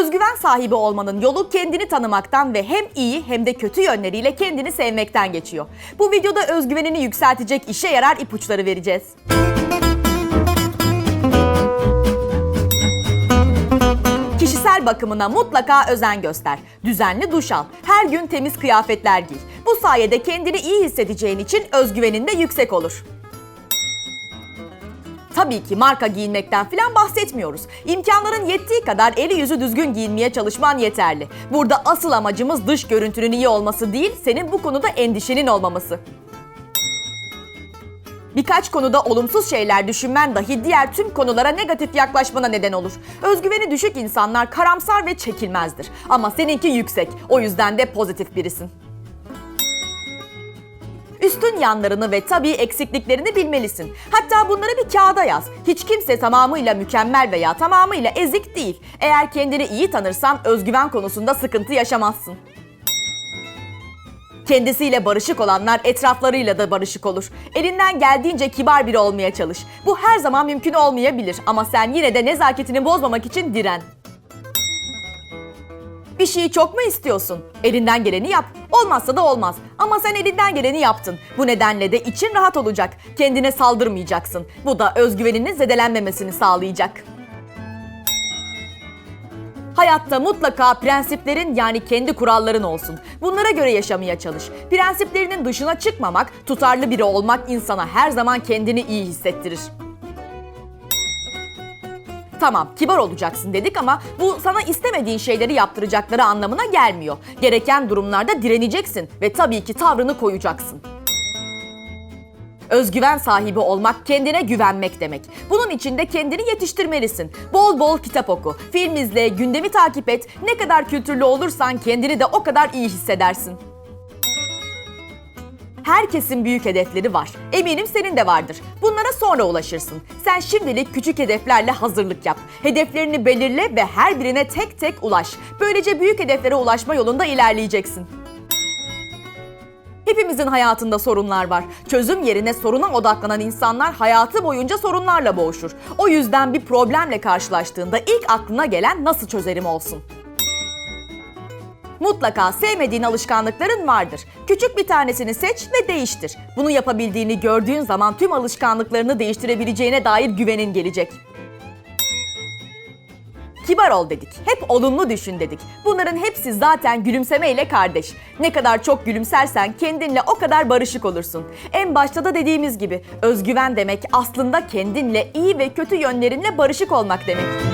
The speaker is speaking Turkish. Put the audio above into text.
Özgüven sahibi olmanın yolu kendini tanımaktan ve hem iyi hem de kötü yönleriyle kendini sevmekten geçiyor. Bu videoda özgüvenini yükseltecek işe yarar ipuçları vereceğiz. Kişisel bakımına mutlaka özen göster. Düzenli duş al. Her gün temiz kıyafetler giy. Bu sayede kendini iyi hissedeceğin için özgüvenin de yüksek olur. Tabii ki marka giyinmekten filan bahsetmiyoruz. İmkanların yettiği kadar eli yüzü düzgün giyinmeye çalışman yeterli. Burada asıl amacımız dış görüntünün iyi olması değil, senin bu konuda endişenin olmaması. Birkaç konuda olumsuz şeyler düşünmen dahi diğer tüm konulara negatif yaklaşmana neden olur. Özgüveni düşük insanlar karamsar ve çekilmezdir. Ama seninki yüksek. O yüzden de pozitif birisin. Üstün yanlarını ve tabii eksikliklerini bilmelisin. Hatta bunları bir kağıda yaz. Hiç kimse tamamıyla mükemmel veya tamamıyla ezik değil. Eğer kendini iyi tanırsan özgüven konusunda sıkıntı yaşamazsın. Kendisiyle barışık olanlar etraflarıyla da barışık olur. Elinden geldiğince kibar biri olmaya çalış. Bu her zaman mümkün olmayabilir ama sen yine de nezaketini bozmamak için diren. Bir şeyi çok mu istiyorsun? Elinden geleni yap. Olmazsa da olmaz. Ama sen elinden geleni yaptın. Bu nedenle de için rahat olacak. Kendine saldırmayacaksın. Bu da özgüveninin zedelenmemesini sağlayacak. Hayatta mutlaka prensiplerin yani kendi kuralların olsun. Bunlara göre yaşamaya çalış. Prensiplerinin dışına çıkmamak, tutarlı biri olmak insana her zaman kendini iyi hissettirir. Tamam kibar olacaksın dedik ama bu sana istemediğin şeyleri yaptıracakları anlamına gelmiyor. Gereken durumlarda direneceksin ve tabii ki tavrını koyacaksın. Özgüven sahibi olmak kendine güvenmek demek. Bunun için de kendini yetiştirmelisin. Bol bol kitap oku, film izle, gündemi takip et. Ne kadar kültürlü olursan kendini de o kadar iyi hissedersin. Herkesin büyük hedefleri var. Eminim senin de vardır. Bunlara sonra ulaşırsın. Sen şimdilik küçük hedeflerle hazırlık yap. Hedeflerini belirle ve her birine tek tek ulaş. Böylece büyük hedeflere ulaşma yolunda ilerleyeceksin. Hepimizin hayatında sorunlar var. Çözüm yerine soruna odaklanan insanlar hayatı boyunca sorunlarla boğuşur. O yüzden bir problemle karşılaştığında ilk aklına gelen nasıl çözerim olsun. Mutlaka sevmediğin alışkanlıkların vardır. Küçük bir tanesini seç ve değiştir. Bunu yapabildiğini gördüğün zaman tüm alışkanlıklarını değiştirebileceğine dair güvenin gelecek. Kibar ol dedik. Hep olumlu düşün dedik. Bunların hepsi zaten gülümsemeyle kardeş. Ne kadar çok gülümsersen kendinle o kadar barışık olursun. En başta da dediğimiz gibi özgüven demek aslında kendinle iyi ve kötü yönlerinle barışık olmak demek.